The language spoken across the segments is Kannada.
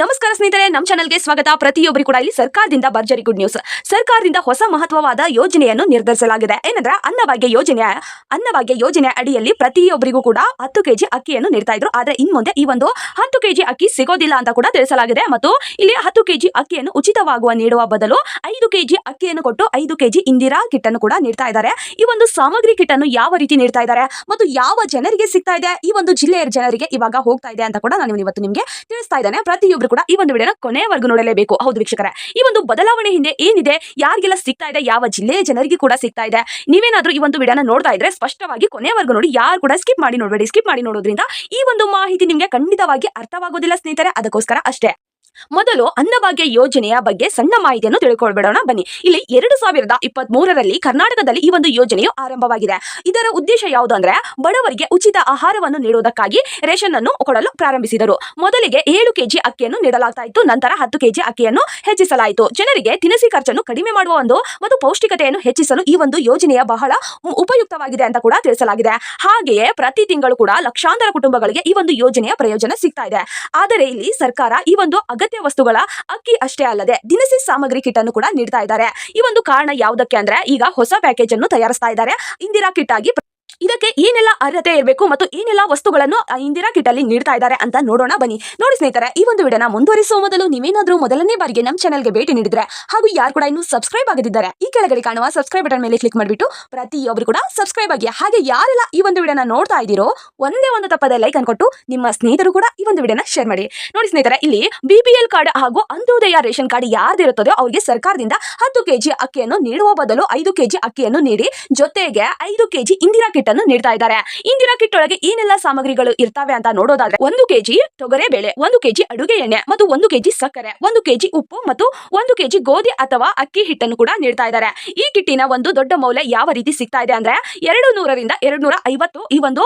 ನಮಸ್ಕಾರ ಸ್ನೇಹಿತರೆ ನಮ್ಮ ಚಾನಲ್ಗೆ ಸ್ವಾಗತ. ಪ್ರತಿಯೊಬ್ಬರು ಕೂಡ ಇಲ್ಲಿ ಸರ್ಕಾರದಿಂದ ಭರ್ಜರಿ ಗುಡ್ ನ್ಯೂಸ್. ಸರ್ಕಾರದಿಂದ ಹೊಸ ಮಹತ್ವವಾದ ಯೋಜನೆಯನ್ನು ನಿರ್ಧರಿಸಲಾಗಿದೆ. ಏನಂದ್ರೆ, ಅನ್ನಭಾಗ್ಯ ಯೋಜನೆ ಅನ್ನಭಾಗ್ಯ ಯೋಜನೆ ಅಡಿಯಲ್ಲಿ ಪ್ರತಿಯೊಬ್ಬರಿಗೂ ಕೂಡ ಹತ್ತು ಕೆಜಿ ಅಕ್ಕಿಯನ್ನು ನೀಡ್ತಾ ಇದ್ರು. ಆದ್ರೆ ಇನ್ ಮುಂದೆ ಈ ಒಂದು ಹತ್ತು ಕೆಜಿ ಅಕ್ಕಿ ಸಿಗೋದಿಲ್ಲ ಅಂತ ಕೂಡ ತಿಳಿಸಲಾಗಿದೆ. ಮತ್ತು ಇಲ್ಲಿ ಹತ್ತು ಕೆಜಿ ಅಕ್ಕಿಯನ್ನು ಉಚಿತವಾಗುವ ನೀಡುವ ಬದಲು ಐದು ಕೆಜಿ ಅಕ್ಕಿಯನ್ನು ಕೊಟ್ಟು ಐದು ಕೆಜಿ ಇಂದಿರಾ ಕಿಟ್ ಅನ್ನು ಕೂಡ ನೀಡ್ತಾ ಇದ್ದಾರೆ. ಈ ಒಂದು ಸಾಮಗ್ರಿ ಕಿಟ್ ಅನ್ನು ಯಾವ ರೀತಿ ನೀಡ್ತಾ ಇದ್ದಾರೆ ಮತ್ತು ಯಾವ ಜನರಿಗೆ ಸಿಗ್ತಾ ಇದೆ? ಈ ಒಂದು ಜಿಲ್ಲೆಯ ಜನರಿಗೆ ಇವಾಗ ಹೋಗ್ತಾ ಇದೆ ಅಂತ ಕೂಡ ನಾನು ಇವತ್ತು ನಿಮಗೆ ತಿಳಿಸ್ತಾ ಇದ್ದೇನೆ. ಕೂಡ ಈ ಒಂದು ವಿಡಿಯೋನ ಕೊನೆವರೆಗೂ ನೋಡಲೇಬೇಕು. ಹೌದು ವೀಕ್ಷಕರ, ಈ ಒಂದು ಬದಲಾವಣೆ ಹಿಂದೆ ಏನಿದೆ? ಯಾರಿಗೆಲ್ಲ ಸಿಗ್ತಾ ಇದೆ? ಯಾವ ಜಿಲ್ಲೆಯ ಜನರಿಗೆ ಕೂಡ ಸಿಗ್ತಾ ಇದೆ? ನೀವೇನಾದ್ರೂ ಈ ಒಂದು ವಿಡಿಯೋನ ನೋಡ್ತಾ ಇದ್ರೆ ಸ್ಪಷ್ಟವಾಗಿ ಕೊನೆವರೆಗೂ ನೋಡಿ, ಯಾರು ಕೂಡ ಸ್ಕಿಪ್ ಮಾಡಿ ನೋಡಬೇಡಿ. ಸ್ಕಿಪ್ ಮಾಡಿ ನೋಡೋದ್ರಿಂದ ಈ ಒಂದು ಮಾಹಿತಿ ನಿಮಗೆ ಖಂಡಿತವಾಗಿ ಅರ್ಥವಾಗೋದಿಲ್ಲ ಸ್ನೇಹಿತರೆ. ಅದಕ್ಕೋಸ್ಕರ ಅಷ್ಟೇ. ಮೊದಲು ಅನ್ನಭಾಗ್ಯ ಯೋಜನೆಯ ಬಗ್ಗೆ ಸಣ್ಣ ಮಾಹಿತಿಯನ್ನು ತಿಳ್ಕೊಳ್ಬಿಡೋಣ. ಬನ್ನಿ, ಇಲ್ಲಿ ಎರಡು ಸಾವಿರದ ಇಪ್ಪತ್ತ್ ಮೂರರಲ್ಲಿ ಕರ್ನಾಟಕದಲ್ಲಿ ಈ ಒಂದು ಯೋಜನೆಯು ಆರಂಭವಾಗಿದೆ. ಇದರ ಉದ್ದೇಶ ಯಾವುದು ಅಂದ್ರೆ, ಬಡವರಿಗೆ ಉಚಿತ ಆಹಾರವನ್ನು ನೀಡುವುದಕ್ಕಾಗಿ ರೇಷನ್ ಅನ್ನು ಕೊಡಲು ಪ್ರಾರಂಭಿಸಿದರು. ಮೊದಲಿಗೆ ಏಳು ಕೆಜಿ ಅಕ್ಕಿಯನ್ನು ನೀಡಲಾಗ್ತಾ ನಂತರ ಹತ್ತು ಕೆಜಿ ಅಕ್ಕಿಯನ್ನು ಹೆಚ್ಚಿಸಲಾಯಿತು. ಜನರಿಗೆ ದಿನಸಿ ಖರ್ಚನ್ನು ಕಡಿಮೆ ಮಾಡುವ ಒಂದು ಮತ್ತು ಪೌಷ್ಟಿಕತೆಯನ್ನು ಹೆಚ್ಚಿಸಲು ಈ ಒಂದು ಯೋಜನೆಯ ಬಹಳ ಉಪಯುಕ್ತವಾಗಿದೆ ಅಂತ ಕೂಡ ತಿಳಿಸಲಾಗಿದೆ. ಹಾಗೆಯೇ ಪ್ರತಿ ತಿಂಗಳು ಕೂಡ ಲಕ್ಷಾಂತರ ಕುಟುಂಬಗಳಿಗೆ ಈ ಒಂದು ಯೋಜನೆಯ ಪ್ರಯೋಜನ ಸಿಗ್ತಾ ಇದೆ. ಆದರೆ ಇಲ್ಲಿ ಸರ್ಕಾರ ಈ ಒಂದು ವಸ್ತುಗಳ ಅಕ್ಕಿ ಅಷ್ಟೇ ಅಲ್ಲದೆ ದಿನಸಿ ಸಾಮಗ್ರಿ ಕಿಟ್ ಅನ್ನು ಕೂಡ ನೀಡ್ತಾ ಇದ್ದಾರೆ. ಈ ಒಂದು ಕಾರಣ ಯಾವುದಕ್ಕೆ ಅಂದ್ರೆ ಈಗ ಹೊಸ ಪ್ಯಾಕೇಜ್ ಅನ್ನು ತಯಾರಿಸ್ತಾ ಇದ್ದಾರೆ. ಇಂದಿರಾ ಕಿಟ್ ಆಗಿ ಇದಕ್ಕೆ ಏನೆಲ್ಲ ಅರ್ಹತೆ ಇರಬೇಕು ಮತ್ತು ಏನೆಲ್ಲ ವಸ್ತುಗಳನ್ನು ಇಂದಿರಾ ಕಿಟ್ ಅಲ್ಲಿ ನೀಡ್ತಾ ಇದ್ದಾರೆ ಅಂತ ನೋಡೋಣ ಬನ್ನಿ. ನೋಡಿ ಸ್ನೇಹಿತರೆ, ಈ ಒಂದು ವಿಡಿಯೋನ ಮುಂದುವರಿಸುವ ಮೊದಲು ನೀವೇನಾದ್ರೂ ಮೊದಲನೇ ಬಾರಿಗೆ ನಮ್ಮ ಚಾನಲ್ಗೆ ಭೇಟಿ ನೀಡಿದ್ರೆ ಹಾಗೂ ಯಾರು ಕೂಡ ಇನ್ನು ಸಬ್ಸ್ಕ್ರೈಬ್ ಆಗದಿದ್ದಾರೆ, ಈ ಕೆಳಗಡೆ ಕಾಣುವ ಸಬ್ಸ್ಕ್ರೈಬ್ ಬಟನ್ ಮೇಲೆ ಕ್ಲಿಕ್ ಮಾಡಿಬಿಟ್ಟು ಪ್ರತಿಯೊಬ್ಬರು ಕೂಡ ಸಬ್ಸ್ಕ್ರೈಬ್ ಆಗಿ, ಹಾಗೆ ಯಾರೆಲ್ಲ ಈ ಒಂದು ವಿಡಿಯೋನ ನೋಡ್ತಾ ಇದ್ದೀರೋ, ಒಂದೇ ಒಂದು ತಪ್ಪದ ಲೈಕ್ ಅನ್ಕೊಟ್ಟು ನಿಮ್ಮ ಸ್ನೇಹಿತರು ಕೂಡ ಈ ಒಂದು ವಿಡಿಯೋನ ಶೇರ್ ಮಾಡಿ. ನೋಡಿ ಸ್ನೇಹಿತರೆ, ಇಲ್ಲಿ ಬಿಪಿಎಲ್ ಕಾರ್ಡ್ ಹಾಗೂ ಅಂತ್ಯೋದಯ ರೇಷನ್ ಕಾರ್ಡ್ ಯಾರ್ದಿರುತ್ತದೋ ಅವರಿಗೆ ಸರ್ಕಾರದಿಂದ ಹತ್ತು ಕೆಜಿ ಅಕ್ಕಿಯನ್ನು ನೀಡುವ ಬದಲು ಐದು ಕೆಜಿ ಅಕ್ಕಿಯನ್ನು ನೀಡಿ, ಜೊತೆಗೆ ಐದು ಕೆಜಿ ಇಂದಿರಾ ಕಿಟ್ ಅನ್ನು ನೀಡ್ತಾ ಇದ್ದಾರೆ. ಇಂದಿರಾ ಕಿಟ್ ಒಳಗೆ ಏನೆಲ್ಲ ಸಾಮಗ್ರಿಗಳು ಇರ್ತವೆ ಅಂತ ನೋಡೋದಾದ್ರೆ ಒಂದು ಕೆಜಿ ತೊಗರೆ ಬೇಳೆ, ಒಂದು ಕೆಜಿ ಅಡುಗೆ ಎಣ್ಣೆ ಮತ್ತು ಒಂದು ಕೆಜಿ ಸಕ್ಕರೆ, ಒಂದು ಕೆಜಿ ಉಪ್ಪು ಮತ್ತು ಒಂದು ಕೆಜಿ ಗೋಧಿ ಅಥವಾ ಅಕ್ಕಿ ಹಿಟ್ಟನ್ನು ಕೂಡ ನೀಡ್ತಾ ಇದ್ದಾರೆ. ಈ ಕಿಟ್ಟಿನ ಒಂದು ದೊಡ್ಡ ಮೌಲ್ಯ ಯಾವ ರೀತಿ ಸಿಗ್ತಾ ಇದೆ ಅಂದ್ರೆ ಎರಡು ನೂರರಿಂದ ಎರಡು ನೂರ ಐವತ್ತು ಈ ಒಂದು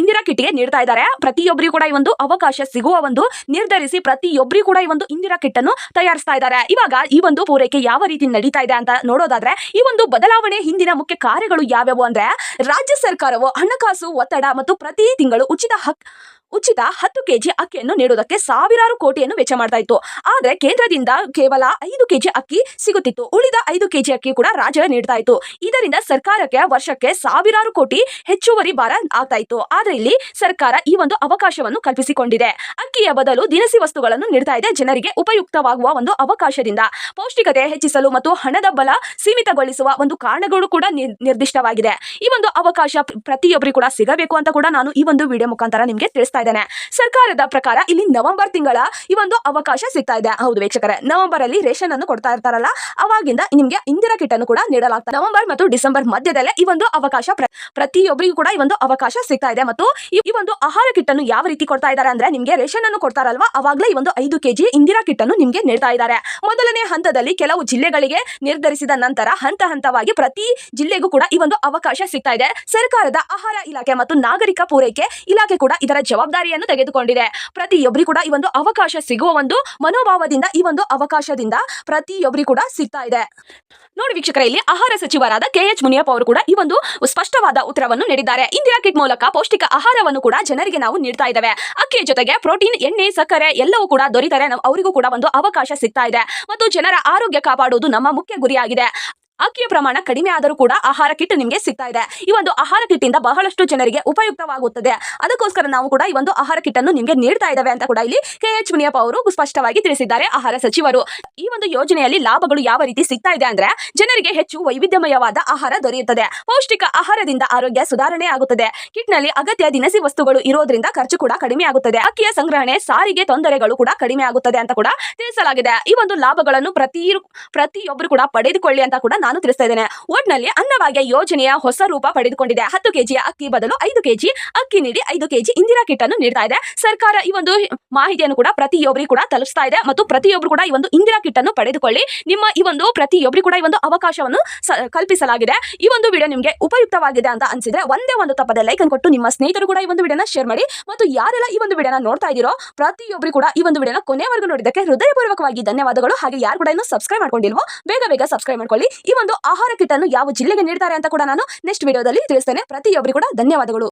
ಇಂದಿರಾ ಕಿಟ್ಗೆ ನೀಡ್ತಾ ಇದ್ದಾರೆ. ಪ್ರತಿಯೊಬ್ಬರಿಗೂ ಕೂಡ ಈ ಒಂದು ಅವಕಾಶ ಸಿಗುವ ಒಂದು ನಿರ್ಧರಿಸಿ ಪ್ರತಿಯೊಬ್ಬರಿಗೂ ಕೂಡ ಈ ಒಂದು ಇಂದಿರಾ ಕಿಟ್ ಅನ್ನು ತಯಾರಿಸ್ತಾ ಇದ್ದಾರೆ. ಇವಾಗ ಈ ಒಂದು ಪೂರೈಕೆ ಯಾವ ರೀತಿ ನಡೀತಾ ಇದೆ ಅಂತ ನೋಡೋದಾದ್ರೆ ಈ ಒಂದು ಬದಲಾವಣೆ ಹಿಂದಿನ ಮುಖ್ಯ ಕಾರ್ಯಗಳು ಯಾವ್ಯಾವು ಅಂದ್ರೆ ರಾಜ್ಯ ಸರ್ಕಾರವು ಹಣಕಾಸು ಒತ್ತಡ ಮತ್ತು ಪ್ರತಿ ತಿಂಗಳು ಉಚಿತ ಹಕ್ ಉಚಿತ ಹತ್ತು ಕೆಜಿ ಅಕ್ಕಿಯನ್ನು ನೀಡುವುದಕ್ಕೆ ಸಾವಿರಾರು ಕೋಟಿಯನ್ನು ವೆಚ್ಚ ಮಾಡ್ತಾ ಇತ್ತು. ಆದ್ರೆ ಕೇಂದ್ರದಿಂದ ಕೇವಲ ಐದು ಕೆಜಿ ಅಕ್ಕಿ ಸಿಗುತ್ತಿತ್ತು. ಉಳಿದ ಐದು ಕೆಜಿ ಅಕ್ಕಿ ಕೂಡ ರಾಜ್ಯ ನೀಡ್ತಾ ಇತ್ತು. ಇದರಿಂದ ಸರ್ಕಾರಕ್ಕೆ ವರ್ಷಕ್ಕೆ ಸಾವಿರಾರು ಕೋಟಿ ಹೆಚ್ಚುವರಿ ಭಾರ ಆಗ್ತಾ ಇತ್ತು. ಆದ್ರೆ ಇಲ್ಲಿ ಸರ್ಕಾರ ಈ ಒಂದು ಅವಕಾಶವನ್ನು ಕಲ್ಪಿಸಿಕೊಂಡಿದೆ. ಅಕ್ಕಿಯ ಬದಲು ದಿನಸಿ ವಸ್ತುಗಳನ್ನು ನೀಡ್ತಾ ಇದೆ ಜನರಿಗೆ ಉಪಯುಕ್ತವಾಗುವ ಒಂದು ಅವಕಾಶದಿಂದ. ಪೌಷ್ಟಿಕತೆ ಹೆಚ್ಚಿಸಲು ಮತ್ತು ಹಣದ ಬಲ ಸೀಮಿತಗೊಳಿಸುವ ಒಂದು ಕಾರಣಗಳು ಕೂಡ ನಿರ್- ನಿರ್ದಿಷ್ಟವಾಗಿದೆ. ಈ ಒಂದು ಅವಕಾಶ ಪ್ರತಿಯೊಬ್ಬರಿಗೂ ಕೂಡ ಸಿಗಬೇಕು ಅಂತ ಕೂಡ ನಾನು ಈ ಒಂದು ವಿಡಿಯೋ ಮುಖಾಂತರ ನಿಮಗೆ ತಿಳಿಸ್ತಾ ಇದ್ದೇನೆ. ಸರ್ಕಾರದ ಪ್ರಕಾರ ಇಲ್ಲಿ ನವೆಂಬರ್ ತಿಂಗಳ ಈ ಒಂದು ಅವಕಾಶ ಸಿಗ್ತಾ ಇದೆ. ಹೌದು ವೀಕ್ಷಕರೇ ನವೆಂಬರ್ ಅಲ್ಲಿ ರೇಷನ್ ಅನ್ನು ಕೊಡ್ತಾ ಇರ್ತಾರಲ್ಲ, ಅವಾಗಿಂದ ನಿಮಗೆ ಇಂದಿರಾ ಕಿಟ್ ಅನ್ನು ಕೂಡ ನೀಡಲಾಗ್ತದೆ ನವೆಂಬರ್ ಮತ್ತು ಡಿಸೆಂಬರ್ ಮಧ್ಯದಲ್ಲೇ ಈ ಒಂದು ಅವಕಾಶ ಪ್ರ- ಪ್ರತಿಯೊಬ್ಬರಿಗೂ ಕೂಡ ಈ ಒಂದು ಅವಕಾಶ ಸಿಗ್ತಾ ಇದೆ. ಮತ್ತು ಈ ಒಂದು ಆಹಾರ ಕಿಟ್ ಅನ್ನು ಯಾವ ರೀತಿ ಕೊಡ್ತಾ ಇದ್ದಾರೆ ಅಂದ್ರೆ ನಿಮಗೆ ರೇಷನ್ ಅನ್ನು ಕೊಡ್ತಾರಲ್ವಾ, ಅವಾಗಲೇ ಈ ಒಂದು ಐದು ಕೆಜಿ ಇಂದಿರಾ ಕಿಟ್ ಅನ್ನು ನಿಮಗೆ ನೀಡ್ತಾ ಇದ್ದಾರೆ. ಮೊದಲನೇ ಹಂತದಲ್ಲಿ ಕೆಲವು ಜಿಲ್ಲೆಗಳಿಗೆ ನಿರ್ಧರಿಸಿದ ನಂತರ ಹಂತ ಹಂತವಾಗಿ ಪ್ರತಿ ಜಿಲ್ಲೆಗೂ ಕೂಡ ಈ ಒಂದು ಅವಕಾಶ ಸಿಗ್ತಾ ಇದೆ. ಸರ್ಕಾರದ ಆಹಾರ ಇಲಾಖೆ ಮತ್ತು ನಾಗರಿಕ ಪೂರೈಕೆ ಇಲಾಖೆ ಕೂಡ ಇದರ ಜವಾಬ್ದಾರಿಯನ್ನು ತೆಗೆದುಕೊಂಡಿದೆ. ಪ್ರತಿಯೊಬ್ಬರಿಗೂ ಕೂಡ ಈ ಒಂದು ಅವಕಾಶ ಸಿಗುವ ಒಂದು ಮನೋಭಾವದಿಂದ, ಈ ಒಂದು ಅವಕಾಶದಿಂದ ಪ್ರತಿಯೊಬ್ಬರಿಗೂ ಕೂಡ ಸಿಗ್ತಾ ಇದೆ. ನೋಡಿ ವೀಕ್ಷಕರ, ಇಲ್ಲಿ ಆಹಾರ ಸಚಿವರಾದ ಕೆ ಎಚ್ ಮುನಿಯಪ್ಪ ಅವರು ಕೂಡ ಈ ಒಂದು ಸ್ಪಷ್ಟವಾದ ಉತ್ತರವನ್ನು ನೀಡಿದ್ದಾರೆ. ಇಂದಿರಾ ಕಿಟ್ ಮೂಲಕ ಪೌಷ್ಟಿಕ ಆಹಾರವನ್ನು ಕೂಡ ಜನರಿಗೆ ನಾವು ನೀಡ್ತಾ ಇದ್ದೇವೆ. ಅಕ್ಕಿಯ ಜೊತೆಗೆ ಪ್ರೋಟೀನ್, ಎಣ್ಣೆ, ಸಕ್ಕರೆ ಎಲ್ಲವೂ ಕೂಡ ದೊರೀತಾರೆ. ಅವರಿಗೂ ಕೂಡ ಒಂದು ಅವಕಾಶ ಸಿಗ್ತಾ ಇದೆ. ಮತ್ತು ಜನರ ಆರೋಗ್ಯ ಕಾಪಾಡುವುದು ನಮ್ಮ ಮುಖ್ಯ ಗುರಿಯಾಗಿದೆ. ಅಕ್ಕಿಯ ಪ್ರಮಾಣ ಕಡಿಮೆ ಆದರೂ ಕೂಡ ಆಹಾರ ಕಿಟ್ ನಿಮಗೆ ಸಿಗ್ತಾ ಇದೆ. ಈ ಒಂದು ಆಹಾರ ಕಿಟ್ ಇಂದ ಬಹಳಷ್ಟು ಜನರಿಗೆ ಉಪಯುಕ್ತವಾಗುತ್ತದೆ. ಅದಕ್ಕೋಸ್ಕರ ನಾವು ಕೂಡ ಈ ಒಂದು ಆಹಾರ ಕಿಟ್ ಅನ್ನು ನಿಮಗೆ ನೀಡ್ತಾ ಇದ್ದಾವೆ ಅಂತ ಕೂಡ ಇಲ್ಲಿ ಕೆ ಎಚ್ ಮುನಿಯಪ್ಪ ಅವರು ಸ್ಪಷ್ಟವಾಗಿ ತಿಳಿಸಿದ್ದಾರೆ ಆಹಾರ ಸಚಿವರು. ಈ ಒಂದು ಯೋಜನೆಯಲ್ಲಿ ಲಾಭಗಳು ಯಾವ ರೀತಿ ಸಿಗ್ತಾ ಇದೆ ಅಂದ್ರೆ ಜನರಿಗೆ ಹೆಚ್ಚು ವೈವಿಧ್ಯಮಯವಾದ ಆಹಾರ ದೊರೆಯುತ್ತದೆ. ಪೌಷ್ಟಿಕ ಆಹಾರದಿಂದ ಆರೋಗ್ಯ ಸುಧಾರಣೆ ಆಗುತ್ತದೆ. ಕಿಟ್ನಲ್ಲಿ ಅಗತ್ಯ ದಿನಸಿ ವಸ್ತುಗಳು ಇರೋದ್ರಿಂದ ಖರ್ಚು ಕೂಡ ಕಡಿಮೆ ಆಗುತ್ತದೆ. ಅಕ್ಕಿಯ ಸಂಗ್ರಹಣೆ, ಸಾರಿಗೆ ತೊಂದರೆಗಳು ಕೂಡ ಕಡಿಮೆ ಆಗುತ್ತದೆ ಅಂತ ಕೂಡ ತಿಳಿಸಲಾಗಿದೆ. ಈ ಒಂದು ಲಾಭಗಳನ್ನು ಪ್ರತಿ ಪ್ರತಿಯೊಬ್ಬರು ಕೂಡ ಪಡೆದುಕೊಳ್ಳಿ ಅಂತ ಕೂಡ ನಾನು ತಿಳಿಸ್ತಾ ಇದ್ದೇನೆ. ಒಟ್ನಲ್ಲಿ ಅನ್ನಭಾಗ್ಯ ಯೋಜನೆಯ ಹೊಸ ರೂಪ ಪಡೆದುಕೊಂಡಿದೆ. ಹತ್ತು ಕೆಜಿ ಅಕ್ಕಿ ಬದಲು ಐದು ಕೆಜಿ ಅಕ್ಕಿ ನೀಡಿ ಐದು ಕೆಜಿ ಇಂದಿರಾ ಕಿಟ್ ಅನ್ನು ನೀಡ್ತಾ ಇದೆ. ಸರ್ಕಾರ ಈ ಒಂದು ಮಾಹಿತಿಯನ್ನು ಕೂಡ ಪ್ರತಿಯೊಬ್ಬರಿಗೂ ಕೂಡ ತಲುಪಿಸ್ತಾ ಇದೆ ಮತ್ತು ಪ್ರತಿಯೊಬ್ಬರು ಕೂಡ ಈ ಒಂದು ಇಂದಿರಾ ಕಿಟ್ ಅನ್ನು ಪಡೆದುಕೊಳ್ಳಿ. ನಿಮ್ಮ ಈ ಒಂದು ಪ್ರತಿಯೊಬ್ಬರಿಗೂ ಕೂಡ ಈ ಒಂದು ಅವಕಾಶವನ್ನು ಕಲ್ಪಿಸಲಾಗಿದೆ. ಈ ಒಂದು ವಿಡಿಯೋ ನಿಮಗೆ ಉಪಯುಕ್ತವಾಗಿದೆ ಅಂತ ಅನ್ಸಿದ್ರೆ ಒಂದೇ ಒಂದು ತಪ್ಪದೆ ಲೈಕ್ ಅನ್ನು ಕೊಟ್ಟು ನಿಮ್ಮ ಸ್ನೇಹಿತರು ಕೂಡ ಈ ಒಂದು ವಿಡಿಯೋನ ಶೇರ್ ಮಾಡಿ ಮತ್ತು ಯಾರೆಲ್ಲ ಈ ಒಂದು ವಿಡಿಯೋನ ನೋಡ್ತಾ ಇದ್ದೀರೋ ಪ್ರತಿಯೊಬ್ಬರು ಕೂಡ ಈ ಒಂದು ವಿಡಿಯೋನ ಕೊನೆವರೆಗೂ ನೋಡಿದ್ದಕ್ಕೆ ಹೃದಯಪೂರ್ವಕವಾಗಿ ಧನ್ಯವಾದಗಳು. ಹಾಗೆ ಯಾರು ಕೂಡ ಇನ್ನು ಸಬ್ಸ್ಕ್ರೈಬ್ ಮಾಡ್ಕೊಂಡಿಲ್ವೋ ಬೇಗ ಬೇಗ ಸಬ್ಸ್ಕ್ರೈಬ್ ಮಾಡ್ಕೊಳ್ಳಿ. ಒಂದು ಆಹಾರ ಕಿಟ್ ಅನ್ನು ಯಾವ ಜಿಲ್ಲೆಗೆ ನೀಡ್ತಾರೆ ಅಂತ ಕೂಡ ನಾನು ನೆಕ್ಸ್ಟ್ ವಿಡಿಯೋದಲ್ಲಿ ತಿಳಿಸ್ತೇನೆ. ಪ್ರತಿಯೊಬ್ಬರಿಗೂ ಕೂಡ ಧನ್ಯವಾದಗಳು.